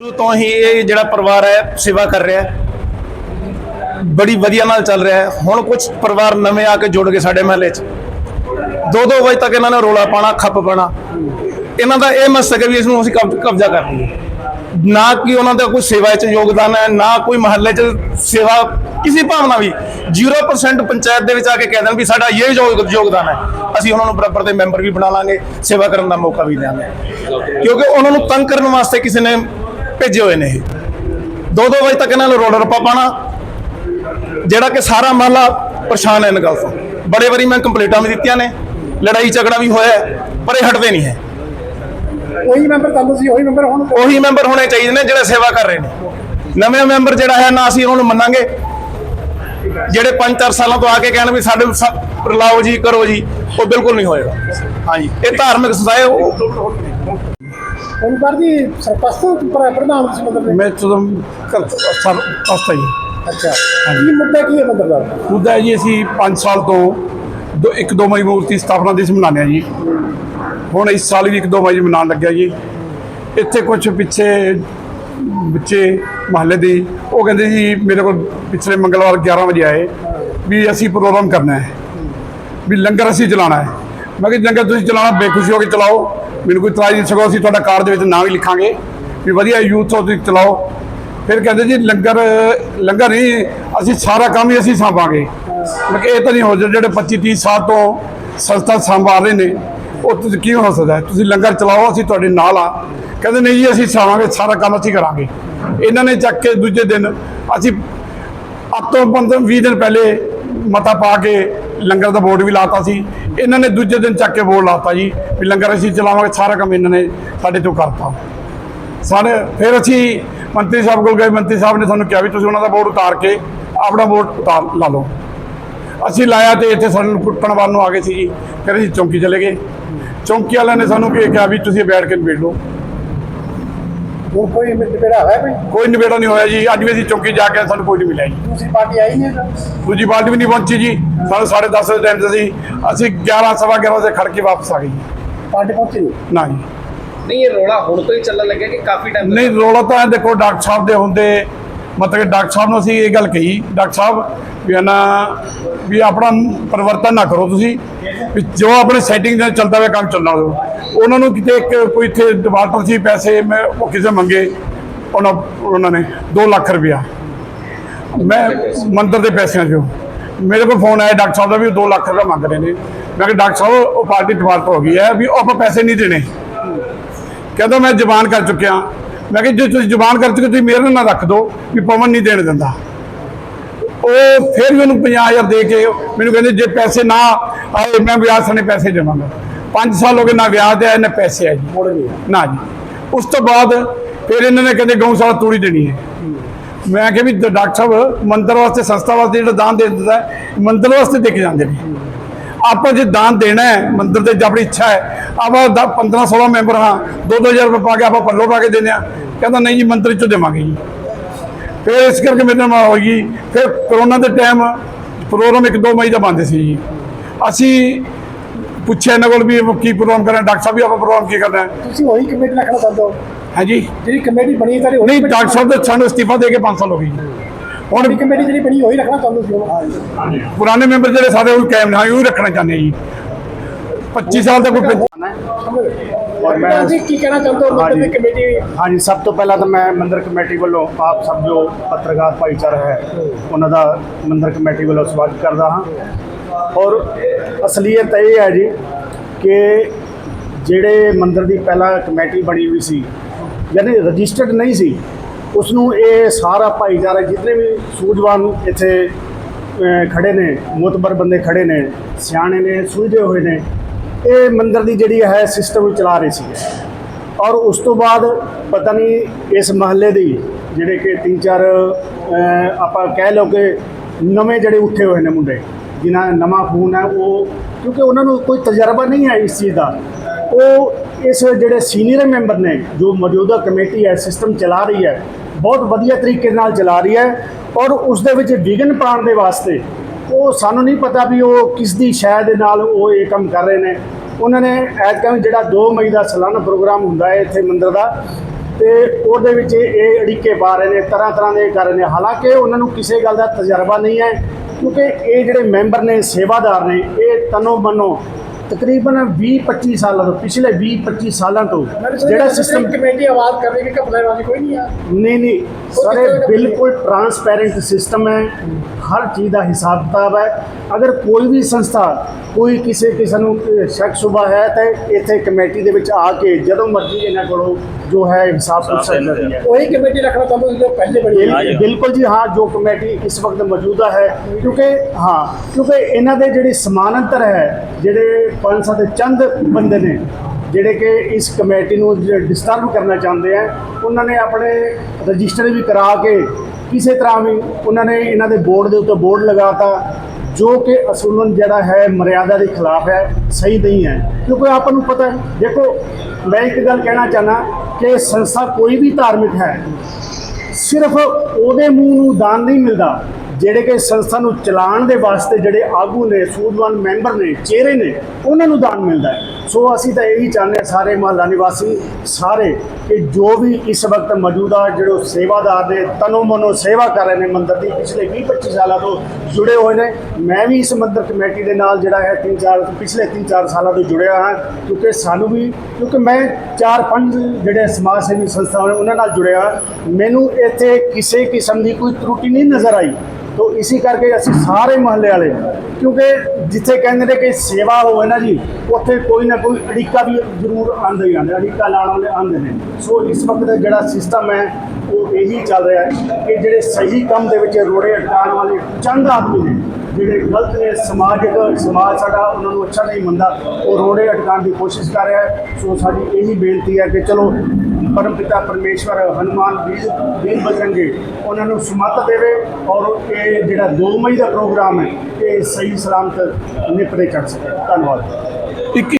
ਸ਼ੁਰੂ ਤੋਂ ਹੀ ਇਹ ਜਿਹੜਾ ਪਰਿਵਾਰ ਹੈ, ਸੇਵਾ ਕਰ ਰਿਹਾ ਹੈ। ਬੜੀ ਵਧੀਆ ਨਾਲ ਚੱਲ ਰਿਹਾ ਹੈ। ਹੁਣ ਕੁਝ ਪਰਿਵਾਰ ਨਵੇਂ ਆ ਕੇ ਜੁੜ ਗਏ ਸਾਡੇ ਮਹੱਲੇ 'ਚ। ਦੋ ਦੋ ਵਜੇ ਤੱਕ ਇਹਨਾਂ ਨੇ ਰੋਲਾ ਪਾਣਾ ਖੱਪ ਪਾਣਾ ਇਹਨਾਂ ਦਾ ਇਹ ਮਕਸਦ ਹੈ ਵੀ ਇਸ ਨੂੰ ਅਸੀਂ ਕਬ- ਕਬਜ਼ਾ ਕਰ ਲਈਏ। ਨਾ ਕਿ ਉਹਨਾਂ ਦਾ ਕੋਈ ਸੇਵਾ 'ਚ ਯੋਗਦਾਨ ਹੈ, ਨਾ ਕੋਈ ਮਹੱਲੇ 'ਚ ਸੇਵਾ, ਕਿਸੇ ਭਾਵਨਾ ਵੀ। 0% ਪੰਚਾਇਤ ਦੇ ਵਿੱਚ ਆ ਕੇ ਕਹਿ ਦੇਣ ਵੀ ਸਾਡਾ ਇਹ ਯੋਗ- ਯੋਗਦਾਨ ਹੈ। ਅਸੀਂ ਉਹਨਾਂ ਨੂੰ ਬਰਾਬਰ ਦੇ ਮੈਂਬਰ ਵੀ ਬਣਾ ਲਾਂਗੇ। ਸੇਵਾ ਕਰਨ ਦਾ ਮੌਕਾ ਵੀ ਦੇਵਾਂਗੇ ਕਿਉਂਕਿ ਉਹਨਾਂ ਨੂੰ ਤੰਗ ਕਰਨ ਵਾਸਤੇ ਕਿਸੇ ਨੇ ਭੇਜੇ ਹੋਏ ਨੇ ਇਹ। ਦੋ ਦੋ ਵਜੇ ਤੱਕ ਇਹਨਾਂ ਨੂੰ ਰੋਡ ਰੱਪਾ ਪਾਣਾ ਜਿਹੜਾ ਕਿ ਸਾਰਾ ਮਹੱਲਾ ਪਰੇਸ਼ਾਨ ਹੈ ਇਹਨਾਂ ਗੱਲ ਤੋਂ। ਬੜੇ ਵਾਰੀ ਮੈਂ ਕੰਪਲੀਟਾਂ ਵੀ ਦਿੱਤੀਆਂ ਨੇ ਲੜਾਈ ਝਗੜਾ ਵੀ ਹੋਇਆ ਪਰ ਇਹ ਹਟਦੇ ਨਹੀਂ ਹੈ। ਉਹੀ ਮੈਂਬਰ ਤੁਹਾਨੂੰ ਸੀ ਉਹੀ ਮੈਂਬਰ ਹੁਣ ਉਹੀ ਮੈਂਬਰ ਹੋਣੇ ਚਾਹੀਦੇ ਨੇ ਜਿਹੜੇ ਸੇਵਾ ਕਰ ਰਹੇ ਨੇ। ਨਵੇਂ ਮੈਂਬਰ ਜਿਹੜਾ ਹੈ ਨਾ ਅਸੀਂ ਉਹਨਾਂ ਨੂੰ ਮੰਨਾਂਗੇ। ਜਿਹੜੇ 5-4 ਸਾਲਾਂ ਤੋਂ ਆ ਕੇ ਕਹਿਣ ਵੀ ਸਾਡੇ ਲਾਓ ਜੀ ਕਰੋ ਜੀ ਉਹ ਬਿਲਕੁਲ ਨਹੀਂ ਹੋਏਗਾ। ਹਾਂਜੀ। ਇਹ ਧਾਰਮਿਕ ਹੈ ਜੀ ਮੈਂ ਜਦੋਂ ਕਰ ਸਰ ਪਸਤਾ ਜੀ। ਅੱਛਾ। ਕੀ ਮੁੱਦਾ ਕੀ ਹੈ ਮਤਲਬ ਦਾ? ਮੁੱਦਾ ਹੈ ਜੀ ਅਸੀਂ 5 ਸਾਲ ਤੋਂ ਦੋ ਇੱਕ ਦੋ ਮਈ ਮੂਰਤੀ ਸਥਾਪਨਾ ਦਿਵਸ ਮਨਾਉਂਦੇ ਹਾਂ ਜੀ। ਹੁਣ ਇਸ ਸਾਲ ਵੀ ਇੱਕ ਦੋ ਮਈ ਮਨਾਉਣ ਲੱਗਿਆ ਜੀ। ਇੱਥੇ ਕੁਝ ਪਿੱਛੇ ਬੱਚੇ ਮਹੱਲੇ ਦੀ ਉਹ ਕਹਿੰਦੇ ਜੀ ਮੇਰੇ ਕੋਲ ਪਿਛਲੇ ਮੰਗਲਵਾਰ 11 ਵਜੇ ਆਏ ਵੀ ਅਸੀਂ ਪ੍ਰੋਗਰਾਮ ਕਰਨਾ ਹੈ ਵੀ ਲੰਗਰ ਅਸੀਂ ਚਲਾਉਣਾ ਹੈ। ਮੈਂ ਕਿਹਾ ਲੰਗਰ ਤੁਸੀਂ ਚਲਾਉਣਾ ਬੇਖੁਸ਼ੀ ਹੋ ਕੇ ਚਲਾਓ। ਮੈਨੂੰ ਕੋਈ ਇਤਰਾਜ਼ ਨਹੀਂ ਸਕੋ ਅਸੀਂ ਤੁਹਾਡਾ ਕਾਰਡ ਦੇ ਵਿੱਚ ਨਾਂ ਵੀ ਲਿਖਾਂਗੇ ਵੀ ਵਧੀਆ ਯੂਥ ਹੋ ਤੁਸੀਂ ਚਲਾਓ। ਫਿਰ ਕਹਿੰਦੇ ਜੀ, ਲੰਗਰ ਲੰਗਰ ਨਹੀਂ, ਅਸੀਂ ਸਾਰਾ ਕੰਮ ਹੀ ਅਸੀਂ ਸੰਭਾਂਗੇ ਮਤਲਬ ਕਿਹਾ ਇਹ ਤਾਂ ਨਹੀਂ ਹੋ ਸਕਦਾ, ਜਿਹੜੇ 25 30 ਸਾਲ ਤੋਂ ਸੰਸਥਾ ਸੰਭਾਲ ਰਹੇ ਨੇ, ਉਹ ਤੁਸੀਂ ਕੀ ਹੋ ਸਕਦਾ ਤੁਸੀਂ ਲੰਗਰ ਚਲਾਓ, ਅਸੀਂ ਤੁਹਾਡੇ ਨਾਲ ਆ। ਕਹਿੰਦੇ ਨਹੀਂ ਜੀ, ਅਸੀਂ ਸਾਵਾਂਗੇ ਸਾਰਾ ਕੰਮ ਅਸੀਂ ਕਰਾਂਗੇ। ਇਹਨਾਂ ਨੇ ਚੱਕ ਕੇ ਦੂਜੇ ਦਿਨ ਅਸੀਂ ਅੱਜ ਤੋਂ 15 20 ਦਿਨ ਪਹਿਲੇ ਮਤਾ ਪਾ ਕੇ ਲੰਗਰ ਦਾ ਬੋਰਡ ਵੀ ਲਾਤਾ ਸੀ। ਇਹਨਾਂ ਨੇ ਦੂਜੇ ਦਿਨ ਚੱਕ ਕੇ ਬੋਰਡ ਲਾਤਾ ਜੀ ਵੀ ਲੰਗਰ ਅਸੀਂ ਚਲਾਵਾਂਗੇ, ਸਾਰਾ ਕੰਮ ਇਹਨਾਂ ਨੇ ਸਾਡੇ ਤੋਂ ਕਰਤਾ। ਸਾਡੇ ਫਿਰ ਅਸੀਂ ਮੰਤਰੀ ਸਾਹਿਬ ਕੋਲ ਗਏ, ਮੰਤਰੀ ਸਾਹਿਬ ਨੇ ਸਾਨੂੰ ਕਿਹਾ ਵੀ ਤੁਸੀਂ ਉਹਨਾਂ ਦਾ ਬੋਰਡ ਉਤਾਰ ਕੇ ਆਪਣਾ ਬੋਰਡ ਉਤਾਰ ਲਾ ਲਓ। ਅਸੀਂ ਲਾਇਆ ਤੇ ਇੱਥੇ ਸਾਨੂੰ ਕੁੱਟਣ ਵੱਲ ਨੂੰ ਆ ਗਏ ਸੀ ਜੀ। ਫਿਰ ਅਸੀਂ ਚੌਂਕੀ ਚਲੇ ਗਏ। ਚੌਂਕੀ ਵਾਲਿਆਂ ਨੇ ਸਾਨੂੰ ਕਿਹਾ ਵੀ ਤੁਸੀਂ ਬੈਠ ਕੇ ਨਿਬੇੜ ਲਓ। ਹੁਣ ਕੋਈ ਨਿਬੇੜਾ ਹੋਇਆ ਕੋਈ? ਕੋਈ ਨਿਬੇੜਾ ਨਹੀਂ ਹੋਇਆ ਜੀ। ਅੱਜ ਵੀ ਅਸੀਂ ਚੌਂਕੀ ਜਾ ਕੇ ਸਾਨੂੰ ਕੋਈ ਨਹੀਂ ਮਿਲਿਆ ਜੀ। ਦੂਸਰੀ ਪਾਰਟੀ ਆਈ ਨਹੀਂ ਦੂਜੀ ਬਾਲਟੀ ਵੀ ਨਹੀਂ ਪਹੁੰਚੀ ਜੀ। ਸਾਨੂੰ 10:30 ਦੇ ਟਾਈਮ ਤੇ ਸੀ ਅਸੀਂ 11 ਸਵਾ 11 ਵਜੇ ਖੜ ਕੇ ਵਾਪਸ ਆ ਗਏ ਜੀ। ਪਾਰਟੀ ਪਹੁੰਚੀ ਨਹੀਂ? ਨਾ ਜੀ। ਨਹੀਂ ਇਹ ਰੋਲਾ ਹੁਣ ਤੋਂ ਹੀ ਚੱਲਣ ਲੱਗਿਆ ਕਿ ਕਾਫੀ ਟਾਈਮ ਨਹੀਂ ਰੋਲਾ ਤਾਂ ਇਹ ਦੇਖੋ ਡਾਕਟਰ ਸਾਹਿਬ ਦੇ ਹੁੰਦੇ ਮਤਲਬ ਕਿ ਡਾਕਟਰ ਸਾਹਿਬ ਨੂੰ ਅਸੀਂ ਇਹ ਗੱਲ ਕਹੀ, ਡਾਕਟਰ ਸਾਹਿਬ, ਵੀ ਨਾ ਵੀ ਆਪਣਾ ਪਰਿਵਰਤਨ ਨਾ ਕਰੋ ਤੁਸੀਂ, ਵੀ ਜੋ ਆਪਣੇ ਸੈਟਿੰਗ ਨਾਲ ਚੱਲਦਾ ਹੋਇਆ ਕੰਮ ਚੱਲਣਾ ਦਿਓ ਉਹਨਾਂ ਨੂੰ ਕਿਤੇ ਇੱਕ ਕੋਈ ਇੱਥੇ ਡਿਫਾਲਟਰ ਸੀ, ਪੈਸੇ ਮੈਂ ਉਹ ਕਿਸੇ ਮੰਗੇ, ਉਹਨਾਂ ਉਹਨਾਂ ਨੇ 2 ਲੱਖ ਰੁਪਇਆ। ਮੈਂ ਮੰਦਰ ਦੇ ਪੈਸਿਆਂ 'ਚੋਂ। ਮੇਰੇ ਕੋਲ ਫੋਨ ਆਇਆ ਡਾਕਟਰ ਸਾਹਿਬ ਦਾ ਵੀ ਉਹ 2 ਲੱਖ ਰੁਪਇਆ ਮੰਗ ਰਹੇ ਨੇ। ਮੈਂ ਕਿਹਾ ਡਾਕਟਰ ਸਾਹਿਬ, ਉਹ ਪਾਰਟੀ ਡਿਫਾਲਟਰ ਹੋ ਗਈ ਹੈ, ਵੀ ਉਹ ਆਪਾਂ ਪੈਸੇ ਨਹੀਂ ਦੇਣੇ। ਕਹਿੰਦਾ ਮੈਂ ਜ਼ਬਾਨ ਕਰ ਚੁੱਕਿਆ। ਮੈਂ ਕਿਹਾ ਜੇ ਤੁਸੀਂ ਜ਼ਬਾਨ ਕਰ ਚੁੱਕੇ ਤੁਸੀਂ ਮੇਰੇ ਨਾਲ ਨਾ ਰੱਖ ਦਿਓ ਵੀ ਪਵਨ ਨਹੀਂ ਦੇਣ ਦਿੰਦਾ। ਉਹ ਫਿਰ ਵੀ ਉਹਨੂੰ 50000 ਦੇ ਕੇ ਮੈਨੂੰ ਕਹਿੰਦੇ ਜੇ ਪੈਸੇ ਨਾ ਆਏ ਮੈਂ ਵਿਆਹ ਸਣੇ ਪੈਸੇ ਦੇਵਾਂਗਾ। 5 ਸਾਲ ਹੋ ਗਏ ਨਾ ਵਿਆਹ ਦੇ ਆਏ ਨਾ ਪੈਸੇ ਆਏ ਮੋੜ ਨਾ ਜੀ। ਉਸ ਤੋਂ ਬਾਅਦ ਫਿਰ ਇਹਨਾਂ ਨੇ ਕਹਿੰਦੇ ਗਊਸ਼ਾਲਾ ਤੂੜੀ ਦੇਣੀ ਹੈ। ਮੈਂ ਕਿਹਾ ਵੀ ਡਾਕਟਰ ਸਾਹਿਬ ਮੰਦਰ ਵਾਸਤੇ ਸੰਸਥਾ ਵਾਸਤੇ ਜਿਹੜਾ ਦਾਨ ਦੇ ਦਿੰਦਾ ਹੈ, ਮੰਦਰ ਵਾਸਤੇ ਦੇ ਕੇ ਜਾਂਦੇ ਨੇ। ਆਪਾਂ ਜੇ ਦਾਨ ਦੇਣਾ ਹੈ ਮੰਦਰ ਤੇ ਆਪਣੀ ਇੱਛਾ ਹੈ ਆਪਾਂ 15 16 ਮੈਂਬਰ ਹਾਂ 2-2000 ਰੁਪਏ ਪਾ ਕੇ ਆਪਾਂ ਪੱਲੋ ਪਾ ਕੇ ਦਿੰਦੇ ਆ ਕਹਿੰਦਾ ਨਹੀਂ ਜੀ ਮੰਦਰ ਚੋਂ ਦੇਵਾਂਗੇ ਜੀ। ਫਿਰ ਇਸ ਕਰਕੇ ਮੇਰੇ ਨਾਲ ਹੋਈ ਗਈ ਫਿਰ ਕਰੋਨਾ ਦੇ ਟਾਈਮ ਪ੍ਰੋਗਰਾਮ 1-2 ਮਈ ਦਾ ਬੰਦ ਸੀ ਜੀ। ਅਸੀਂ ਪੁੱਛਿਆ ਇਹਨਾਂ ਕੋਲ ਵੀ ਕੀ ਪ੍ਰੋਗਰਾਮ ਕਰਨਾ ਡਾਕਟਰ ਸਾਹਿਬ ਵੀ ਆਪਾਂ ਪ੍ਰੋਗਰਾਮ ਕੀ ਕਰਨਾ ਹੈ। ਤੁਸੀਂ ਉਹੀ ਕਮੇਟੀ ਰੱਖਣਾ ਚਾਹੁੰਦੇ ਹੋ? ਹਾਂਜੀ ਜਿਹੜੀ ਕਮੇਟੀ ਬਣੀ ਹੈ ਤੁਹਾਡੀ ਨਹੀਂ ਡਾਕਟਰ ਸਾਹਿਬ ਦੇ ਸਾਨੂੰ ਅਸਤੀਫਾ ਦੇ ਕੇ 5 ਸਾਲ ਹੋ ਗਏ ਜੀ। ਹੁਣ ਕਮੇਟੀ ਜਿਹੜੀ ਬਣੀ ਉਹੀ ਰੱਖਣਾ ਚਾਹੁੰਦੇ ਸੀ ਉਹ ਪੁਰਾਣੇ ਮੈਂਬਰ ਜਿਹੜੇ ਸਾਡੇ ਉਹ ਕਾਇਮ ਨੇ ਉਹ ਰੱਖਣਾ ਚਾਹੁੰਦੇ ਜੀ। 25 ਸਾਲ ਦਾ ਕੋਈ ਔਰ ਮੈਂ ਜੀ ਕੀ ਕਹਿਣਾ ਚਾਹੁੰਦੇ ਹੋ ਮੰਦਰ ਦੀ ਕਮੇਟੀ ਹਾਂਜੀ ਸਭ ਤੋਂ ਪਹਿਲਾਂ ਤਾਂ ਮੈਂ ਮੰਦਰ ਕਮੇਟੀ ਵੱਲੋਂ ਆਪ ਸਭ ਜੋ ਪੱਤਰਕਾਰ ਭਾਈਚਾਰਾ ਹੈ ਉਹਨਾਂ ਦਾ ਮੰਦਰ ਕਮੇਟੀ ਵੱਲੋਂ ਸਵਾਗਤ ਕਰਦਾ ਹਾਂ। ਔਰ ਅਸਲੀਅਤ ਇਹ ਹੈ ਜੀ ਕਿ ਜਿਹੜੇ ਮੰਦਰ ਦੀ ਪਹਿਲਾਂ ਕਮੇਟੀ ਬਣੀ ਹੋਈ ਸੀ ਯਾਨੀ ਰਜਿਸਟਰਡ ਨਹੀਂ ਸੀ ਉਸ ਨੂੰ ਇਹ ਸਾਰਾ ਭਾਈਚਾਰਾ ਜਿਤਨੇ ਵੀ ਸੂਝਵਾਨ ਇੱਥੇ ਅਹ, ਖੜੇ ਨੇ ਮੁਤਬਰ ਬੰਦੇ ਖੜੇ ਨੇ ਸਿਆਣੇ ਨੇ ਸੂਝੇ ਹੋਏ ਨੇ ਇਹ ਮੰਦਰ ਦੀ ਜਿਹੜੀ ਹੈ ਸਿਸਟਮ ਚਲਾ ਰਹੀ ਸੀ ਔਰ ਉਸ ਤੋਂ ਬਾਅਦ ਪਤਾ ਨਹੀਂ ਇਸ ਮਹੱਲੇ ਦੀ ਜਿਹੜੇ ਕਿ ਤਿੰਨ ਚਾਰ ਆਪਾਂ ਕਹਿ ਲਓ ਕਿ ਨਵੇਂ ਜਿਹੜੇ ਉੱਠੇ ਹੋਏ ਨੇ ਮੁੰਡੇ ਜਿਨ੍ਹਾਂ ਦਾ ਨਵਾਂ ਖੂਨ ਹੈ ਉਹ ਕਿਉਂਕਿ ਉਹਨਾਂ ਨੂੰ ਕੋਈ ਤਜਰਬਾ ਨਹੀਂ ਹੈ ਇਸ ਚੀਜ਼ ਦਾ। ਉਹ ਇਸ ਜਿਹੜੇ ਸੀਨੀਅਰ ਮੈਂਬਰ ਨੇ ਜੋ ਮੌਜੂਦਾ ਕਮੇਟੀ ਹੈ ਸਿਸਟਮ ਚਲਾ ਰਹੀ ਹੈ ਬਹੁਤ ਵਧੀਆ ਤਰੀਕੇ ਨਾਲ ਚਲਾ ਰਹੀ ਹੈ ਔਰ ਉਸ ਦੇ ਵਿੱਚ ਵਿਘਨ ਪਾਉਣ ਦੇ ਵਾਸਤੇ ਉਹ ਸਾਨੂੰ ਨਹੀਂ ਪਤਾ ਵੀ ਉਹ ਕਿਸ ਦੀ ਸ਼ਾਇਦ ਦੇ ਨਾਲ ਉਹ ਇਹ ਕੰਮ ਕਰ ਰਹੇ ਨੇ। ਉਹਨਾਂ ਨੇ ਐਤਕਾਂ ਜਿਹੜਾ 2 ਮਈ ਦਾ ਸਾਲਾਨਾ ਪ੍ਰੋਗਰਾਮ ਹੁੰਦਾ ਹੈ ਇੱਥੇ ਮੰਦਰ ਦਾ ਤੇ ਉਹਦੇ ਵਿੱਚ ਇਹ ਅੜਿੱਕੇ ਪਾ ਰਹੇ ਨੇ, ਤਰ੍ਹਾਂ ਤਰ੍ਹਾਂ ਦੇ ਕਰ ਰਹੇ ਨੇ। ਹਾਲਾਂਕਿ ਉਹਨਾਂ ਨੂੰ ਕਿਸੇ ਗੱਲ ਦਾ ਤਜਰਬਾ ਨਹੀਂ ਹੈ ਕਿਉਂਕਿ ਇਹ ਜਿਹੜੇ ਮੈਂਬਰ ਨੇ, ਸੇਵਾਦਾਰ ਨੇ, ਇਹ ਤਨੋ ਮਨੋ ਤਕਰੀਬਨ 20-25 ਸਾਲਾਂ ਤੋਂ ਪਿਛਲੇ 20-25 ਸਾਲਾਂ ਤੋਂ ਜਿਹੜਾ ਸਿਸਟਮ ਕਮੇਟੀ ਆਵਾਜ਼ ਕਰ ਰਹੀ ਹੈ ਕਿ ਘਪਲੇਬਾਜ਼ੀ ਕੋਈ ਨਹੀਂ ਆ। ਨਹੀਂ ਨਹੀਂ ਸਰ ਬਿਲਕੁਲ ਟਰਾਂਸਪੈਰੈਂਟ ਸਿਸਟਮ ਹੈ ਹਰ ਚੀਜ਼ ਦਾ ਹਿਸਾਬ ਕਿਤਾਬ ਹੈ। ਅਗਰ ਕੋਈ ਵੀ ਸੰਸਥਾ ਕੋਈ ਕਿਸੇ ਕਿਸੇ ਨੂੰ ਸ਼ੱਕ ਸੁਭਾ ਹੈ ਤਾਂ ਇੱਥੇ ਕਮੇਟੀ ਦੇ ਵਿੱਚ ਆ ਕੇ ਜਦੋਂ ਮਰਜ਼ੀ ਇਹਨਾਂ ਕੋਲੋਂ ਜੋ ਹੈ ਹਿਸਾਬ ਪੁੱਛ ਸਕਦੀ ਹੈ ਉਹੀ ਕਮੇਟੀ ਰੱਖਣਾ ਚਾਹੁੰਦੇ ਜੋ ਪਹਿਲੇ ਬਣੀ ਬਿਲਕੁਲ ਜੀ ਹਾਂ ਜੋ ਕਮੇਟੀ ਇਸ ਵਕਤ ਮੌਜੂਦਾ ਹੈ ਕਿਉਂਕਿ ਹਾਂ ਕਿਉਂਕਿ ਇਹਨਾਂ ਦੇ ਜਿਹੜੀ ਸਮਾਨਾਂਤਰ ਹੈ ਜਿਹੜੇ ਪੰਜ ਸੱਤ ਚੰਦ ਬੰਦੇ ਨੇ ਜਿਹੜੇ ਕਿ ਇਸ ਕਮੇਟੀ ਨੂੰ ਡਿਸਟਰਬ ਕਰਨਾ ਚਾਹੁੰਦੇ ਆ, ਉਹਨਾਂ ਨੇ ਆਪਣੇ ਰਜਿਸਟਰ ਵੀ ਕਰਾ ਕੇ ਕਿਸੇ ਤਰ੍ਹਾਂ ਵੀ ਉਹਨਾਂ ਨੇ ਇਹਨਾਂ ਦੇ ਬੋਰਡ ਦੇ ਉੱਤੇ ਬੋਰਡ ਲਗਾਤਾ, ਜੋ ਕਿ ਅਸੂਲਨ ਜਿਹੜਾ ਹੈ ਮਰਿਆਦਾ ਦੇ ਖਿਲਾਫ ਹੈ, ਸਹੀ ਨਹੀਂ ਹੈ। ਕਿਉਂਕਿ ਆਪਾਂ ਨੂੰ ਪਤਾ ਹੈ, ਦੇਖੋ, ਮੈਂ ਇੱਕ ਗੱਲ ਕਹਿਣਾ ਚਾਹਨਾ ਕਿ ਸੰਸਥਾ ਕੋਈ ਵੀ ਧਾਰਮਿਕ ਹੈ, ਸਿਰਫ ਉਹਦੇ ਮੂੰਹ ਨੂੰ ਦਾਨ ਨਹੀਂ ਮਿਲਦਾ। ਜਿਹੜੇ ਕਿ ਸੰਸਥਾ ਨੂੰ ਚਲਾਉਣ ਦੇ ਵਾਸਤੇ ਜਿਹੜੇ ਆਗੂ ਨੇ ਸੂਝਵਾਨ ਮੈਂਬਰ ਨੇ, ਚਿਹਰੇ ਨੇ, ਉਹਨਾਂ ਨੂੰ ਦਾਨ ਮਿਲਦਾ ਹੈ। ਸੋ ਅਸੀਂ ਤਾਂ ਇਹੀ ਚਾਹੁੰਦੇ ਹਾਂ ਸਾਰੇ ਮਹੱਲਾ ਨਿਵਾਸੀ, ਸਾਰੇ ਕਿ ਜੋ ਵੀ ਇਸ ਵਕਤ ਮੌਜੂਦਾ ਜਿਹੜੇ ਸੇਵਾਦਾਰ ਨੇ, ਤਨੋ ਮਨੋ ਸੇਵਾ ਕਰ ਰਹੇ ਨੇ ਮੰਦਰ ਦੀ, ਪਿਛਲੇ 20 25 ਸਾਲਾਂ ਤੋਂ ਜੁੜੇ ਹੋਏ ਨੇ। ਮੈਂ ਵੀ ਇਸ ਮੰਦਰ ਕਮੇਟੀ ਦੇ ਨਾਲ ਜਿਹੜਾ ਹੈ ਤਿੰਨ ਚਾਰ, ਪਿਛਲੇ 3-4 ਸਾਲਾਂ ਤੋਂ ਜੁੜਿਆ ਹਾਂ, ਕਿਉਂਕਿ ਸਾਨੂੰ ਵੀ, ਕਿਉਂਕਿ ਮੈਂ ਚਾਰ ਪੰਜ ਜਿਹੜੇ ਸਮਾਜ ਸੇਵੀ ਸੰਸਥਾਵਾਂ ਨੇ, ਉਹਨਾਂ ਨਾਲ ਜੁੜਿਆ ਮੈਨੂੰ ਇੱਥੇ ਕਿਸੇ ਕਿਸਮ ਦੀ ਕੋਈ ਤਰੁੱਟੀ ਨਹੀਂ ਨਜ਼ਰ ਆਈ। ਤੋ ਇਸੇ ਕਰਕੇ ਅਸੀਂ ਸਾਰੇ ਮਹੱਲੇ ਵਾਲੇ, ਕਿਉਂਕਿ ਜਿੱਥੇ ਕਹਿੰਦੇ ਨੇ ਕਿ ਸੇਵਾ ਹੋਵੇ ਨਾ ਜੀ, ਉੱਥੇ ਕੋਈ ਨਾ ਕੋਈ ਅੜਿੱਕਾ ਵੀ ਜ਼ਰੂਰ ਆਉਂਦਾ ਹੀ ਆਉਂਦਾ, ਅੜਿੱਕਾ ਲਾਉਣ ਵਾਲੇ ਆਉਂਦੇ ਨੇ। ਸੋ ਇਸ ਵਕਤ ਜਿਹੜਾ ਸਿਸਟਮ ਹੈ, ਉਹ ਇਹੀ ਚੱਲ ਰਿਹਾ ਹੈ ਕਿ ਜਿਹੜੇ ਸਹੀ ਕੰਮ ਦੇ ਵਿੱਚ ਰੋੜੇ ਅਟਕਾਉਣ ਵਾਲੇ ਚੰਦ ਆਦਮੀ ਨੇ, ਜਿਹੜੇ ਗਲਤ ਨੇ, ਸਮਾਜਿਕ, ਸਮਾਜ ਸਾਡਾ ਉਹਨਾਂ ਨੂੰ ਅੱਛਾ ਨਹੀਂ ਮੰਨਦਾ, ਉਹ ਰੋੜੇ ਅਟਕਾਉਣ ਦੀ ਕੋਸ਼ਿਸ਼ ਕਰ ਰਿਹਾ ਹੈ। ਸੋ ਸਾਡੀ ਇਹੀ ਬੇਨਤੀ ਹੈ ਕਿ ਚਲੋ ਪਰਮ ਪਿਤਾ ਪਰਮੇਸ਼ਵਰ ਹਨੂਮਾਨ ਵੀਰ ਵੀਰ ਬਜਰੰਗੇ ਉਹਨਾਂ ਨੂੰ ਸਮਤ ਦੇਵੇ ਔਰ ਇਹ ਜਿਹੜਾ 2 ਮਈ ਦਾ ਪ੍ਰੋਗਰਾਮ ਹੈ, ਇਹ ਸਹੀ ਸਲਾਮਤ ਨਿਪਰੇ ਕਰ ਸਕੇ। ਧੰਨਵਾਦ। ਇੱਕ